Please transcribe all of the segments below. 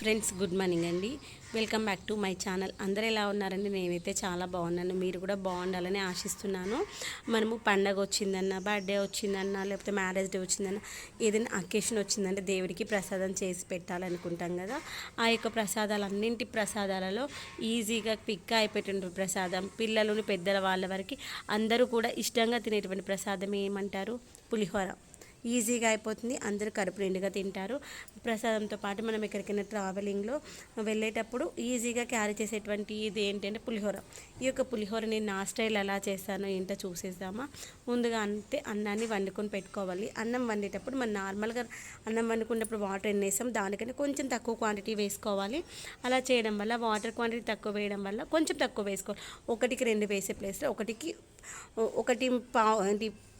Friends good morning అండి. Welcome back to my channel. అందరు ఎలా ఉన్నారండి? నేనైతే చాలా బాగున్నాను. మీరు కూడా బాగుండాలని ఆశిస్తున్నాను. మనము పండగ వచ్చిందన్న బర్త్డే వచ్చిందన్న లేకపోతే మ్యారేజ్ డే వచ్చిందన్న ఏదైనా అకేషన్ వచ్చిందంటే దేవుడికి ప్రసాదం చేసి పెట్టాలనుకుంటాం కదా. ఆ యొక్క ప్రసాదాలు అన్నింటి ప్రసాదాలలో ఈజీగా క్విక్గా అయిపోయేటువంటి ప్రసాదం పిల్లలు పెద్దల వాళ్ళ వరకు అందరూ కూడా ఇష్టంగా తినేటువంటి ప్రసాదం ఏమంటారు? పులిహోర. ఈజీగా అయిపోతుంది. అందరూ కడుపు నిండుగా తింటారు. ప్రసాదంతో పాటు మనం ఎక్కడికైనా ట్రావెలింగ్లో వెళ్ళేటప్పుడు ఈజీగా క్యారీ చేసేటువంటి ఇది ఏంటంటే పులిహోర. ఈ యొక్క పులిహోర నేను నా స్టైల్ ఎలా చేస్తానో ఏంటో చూసేద్దామా. ముందుగా అంతే అన్నాన్ని వండుకొని పెట్టుకోవాలి. అన్నం వండేటప్పుడు మనం నార్మల్గా అన్నం వండుకున్నప్పుడు వాటర్ ఎన్ని వేసాం దానికంటే కొంచెం తక్కువ క్వాంటిటీ వేసుకోవాలి. అలా చేయడం వల్ల వాటర్ క్వాంటిటీ తక్కువ వేయడం వల్ల కొంచెం తక్కువ వేసుకోవాలి. ఒకటికి రెండు వేసే ప్లేస్లో ఒకటికి ఒకటి పావు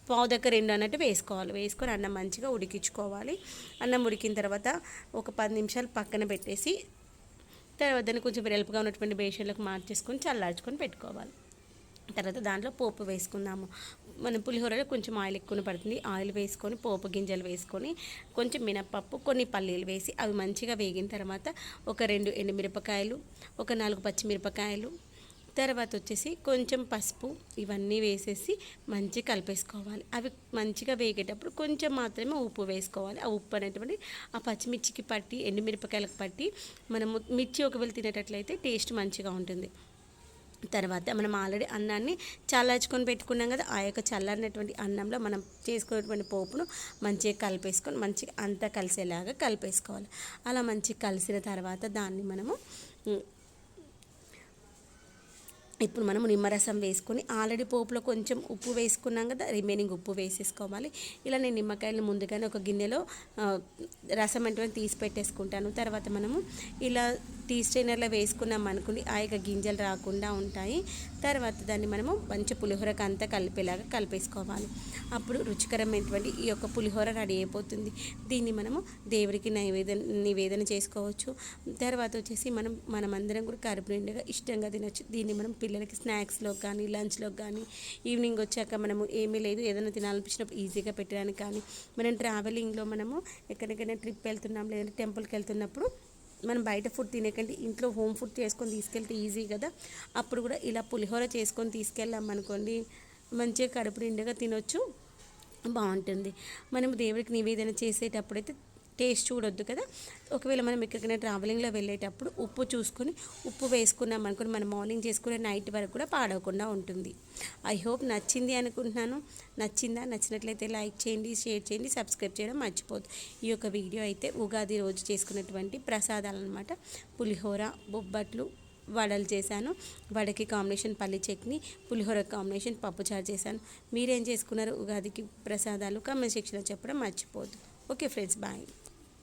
పావు దగ్గర రెండు అన్నట్టు వేసుకోవాలి. వేసుకొని అన్నం మంచిగా ఉడికించుకోవాలి. అన్నం ఉడికిన తర్వాత ఒక పది నిమిషాలు పక్కన పెట్టేసి తర్వాత దాన్ని కొంచెం వెలుపుగా ఉన్నటువంటి బేషన్లకు మార్చేసుకొని చల్లార్చుకొని పెట్టుకోవాలి. తర్వాత దాంట్లో పోపు వేసుకుందాము. మన పులిహోరలో కొంచెం ఆయిల్ ఎక్కువ పడుతుంది. ఆయిల్ వేసుకొని పోపు గింజలు వేసుకొని కొంచెం మినప్పప్పు కొన్ని పల్లీలు వేసి అవి మంచిగా వేగిన తర్వాత ఒక రెండు ఎండుమిరపకాయలు ఒక నాలుగు పచ్చిమిరపకాయలు తర్వాత వచ్చేసి కొంచెం పసుపు ఇవన్నీ వేసేసి మంచిగా కలిపేసుకోవాలి. అవి మంచిగా వేగేటప్పుడు కొంచెం మాత్రమే ఉప్పు వేసుకోవాలి. ఆ ఉప్పు అనేటువంటి ఆ పచ్చిమిర్చికి పట్టి ఎండుమిరపకాయలకు పట్టి మనము మిర్చి ఒకవేళ తినేటట్లయితే టేస్ట్ మంచిగా ఉంటుంది. తర్వాత మనం ఆల్రెడీ అన్నాన్ని చల్లార్చుకొని పెట్టుకున్నాం కదా ఆ యొక్క చల్లారినటువంటి అన్నంలో మనం చేసుకున్నటువంటి పోపును మంచిగా కలిపేసుకొని మంచిగా అంతా కలిసేలాగా కలిపేసుకోవాలి. అలా మంచిగా కలిసిన తర్వాత దాన్ని మనము ఇప్పుడు మనము నిమ్మరసం వేసుకొని ఆల్రెడీ పోపులో కొంచెం ఉప్పు వేసుకున్నాం కదా రిమైనింగ్ ఉప్పు వేసేసుకోవాలి. ఇలా నేను నిమ్మకాయలు ముందుగానే ఒక గిన్నెలో రసం అంటే తీసి పెట్టేసుకుంటాను. తర్వాత మనము ఇలా టీ స్ట్రైనర్లో వేసుకున్నాం అనుకుని ఆ యొక్క గింజలు రాకుండా ఉంటాయి. తర్వాత దాన్ని మనము మంచి పులిహోరకు అంతా కలిపేలాగా కలిపేసుకోవాలి. అప్పుడు రుచికరమైనటువంటి ఈ యొక్క పులిహోర రెడీ అయిపోతుంది. దీన్ని మనము దేవుడికి నైవేదన నివేదన చేసుకోవచ్చు. తర్వాత వచ్చేసి మనం మనమందరం కూడా కరుపు నిండుగా ఇష్టంగా తినచ్చు. దీన్ని మనం పిల్లలకి స్నాక్స్లో కానీ లంచ్లో కానీ ఈవినింగ్ వచ్చాక మనము ఏమీ లేదు. ఏదైనా తినాలనిపించినప్పుడు ఈజీగా పెట్టడానికి కానీ మనం ట్రావెలింగ్లో మనము ఎక్కడికైనా ట్రిప్ వెళ్తున్నాం లేదంటే టెంపుల్కి వెళ్తున్నప్పుడు మనం బయట ఫుడ్ తినేకంటే ఇంట్లో హోమ్ ఫుడ్ చేసుకొని తీసుకెళ్తే ఈజీ కదా. అప్పుడు కూడా ఇలా పులిహోర చేసుకొని తీసుకెళ్ళామనుకోండి మంచిగా కడుపు నిండుగా తినొచ్చు బాగుంటుంది. మనం దేవుడికి నివేదన చేసేటప్పుడైతే టేస్ట్ చూడొద్దు కదా. ఒకవేళ మనం ఎక్కడికైనా ట్రావెలింగ్లో వెళ్ళేటప్పుడు ఉప్పు చూసుకొని ఉప్పు వేసుకున్నాం అనుకుని మనం మార్నింగ్ చేసుకునే నైట్ వరకు కూడా పాడవకుండా ఉంటుంది. ఐ హోప్ నచ్చింది అనుకుంటున్నాను. నచ్చిందా? నచ్చినట్లయితే లైక్ చేయండి షేర్ చేయండి సబ్స్క్రైబ్ చేయడం మర్చిపోదు ఈ యొక్క వీడియో అయితే ఉగాది రోజు చేసుకున్నటువంటి ప్రసాదాలు అనమాట పులిహోర బొబ్బట్లు వడలు చేశాను. వడకి కాంబినేషన్ పల్లి చట్నీ పులిహోర కాంబినేషన్ పప్పుచారు చేశాను. మీరేం చేసుకున్నారు ఉగాదికి ప్రసాదాలు? కామెంట్ సెక్షన్లో చెప్పడం మర్చిపోద్దు ఓకే ఫ్రెండ్స్ బాయ్